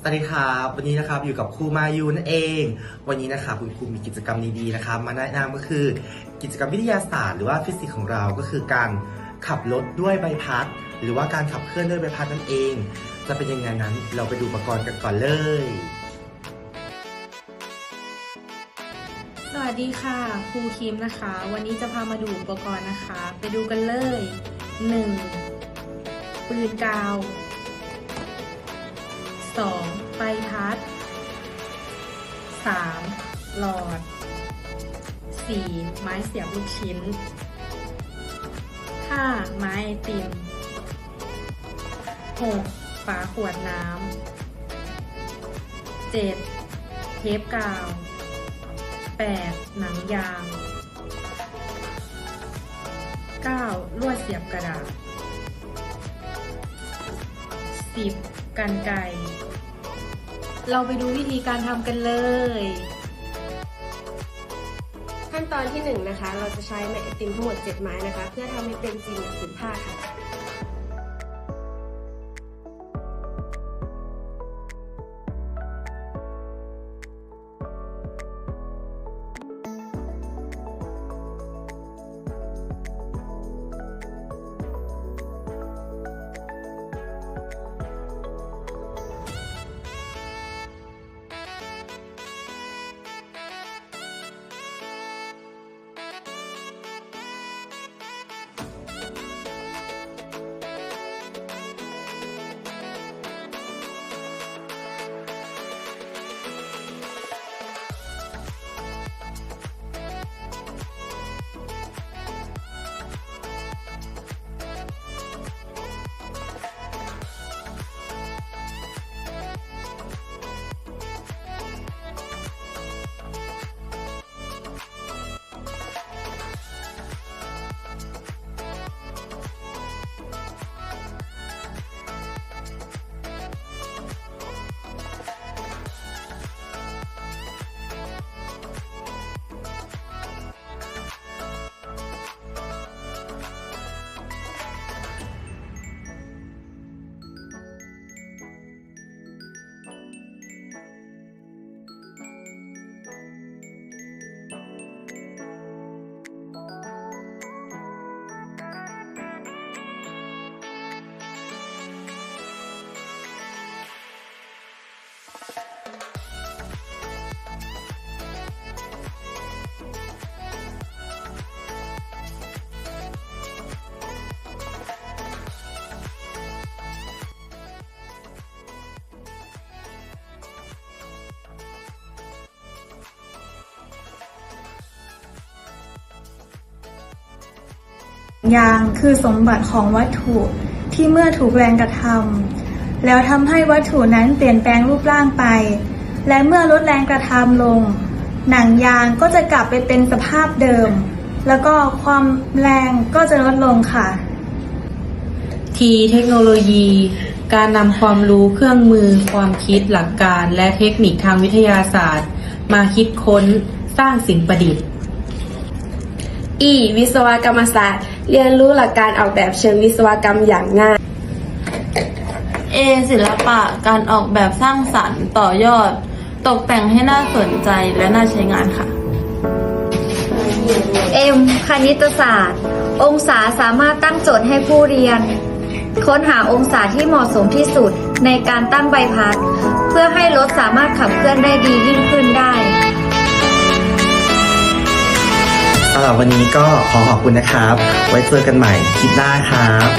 สวัสดีครับวันนี้นะครับอยู่กับครูมายูนั่นเอง วันนี้นะครับคุณครูมีกิจกรรมดีๆนะครับมาแนะนำก็คือกิจกรรมวิทยาศาสตร์หรือว่าฟิสิกส์ของเราก็คือการขับรถด้วยใบพัด หรือว่าการขับเคลื่อนด้วยใบพัดนั่นเอง จะเป็นยังไงนั้นเราไปดูอุปกรณ์กันก่อนเลย สวัสดีค่ะครูคิมนะคะ วันนี้จะพามาดูอุปกรณ์นะคะ ไปดูกันเลย 1. ปืนกาว 2. ใบพัด 3. หลอด 4. ไม้เสียบลูกชิ้น 5. ไม้ไอติม 6. ฝาขวดน้ำ 7. เทปกาว 8. หนังยาง 9. ลวดเสียบกระดาษ 10. กันไกร เราไปดูวิธีการทำกันเลย ขั้นตอนที่1นงนะคะ เราจะใช้ไม้ไอติมทั้งหมด 7 ไม้นะคะ เพื่อทำให้เป็นสี่เหลี่ยมผืนผ้าค่ะ ยางคือสมบัติของวัตถุที่เมื่อถูกแรงกระทำ แล้วทำให้วัตถุนั้นเปลี่ยนแปลงรูปร่างไป และเมื่อลดแรงกระทำลง หนังยางก็จะกลับไปเป็นสภาพเดิม แล้วก็ความแรงก็จะลดลงค่ะ ทีเทคโนโลยี การนำความรู้เครื่องมือ ความคิดหลักการ และเทคนิคทางวิทยาศาสตร์ มาคิดค้นสร้างสิ่งประดิษฐ์ E วิศวกรรมศาสตร์ เรียนรู้หลักการออกแบบเชิงวิศวกรรมอย่างง่าย เอศิลปะการออกแบบสร้างสรรค์ต่อยอด ตกแต่งให้น่าสนใจและน่าใช้งานค่ะ M คณิตศาสตร์ องศาสามารถตั้งโจทย์ให้ผู้เรียน ค้นหาองศาที่เหมาะสมที่สุดในการตั้งใบพัด เพื่อให้รถสามารถขับเคลื่อนได้ดียิ่งขึ้นได้สำหรับวันนี้ก็ขอขอบคุณนะครับ ไว้เจอกันใหม่คลิปหน้าครับ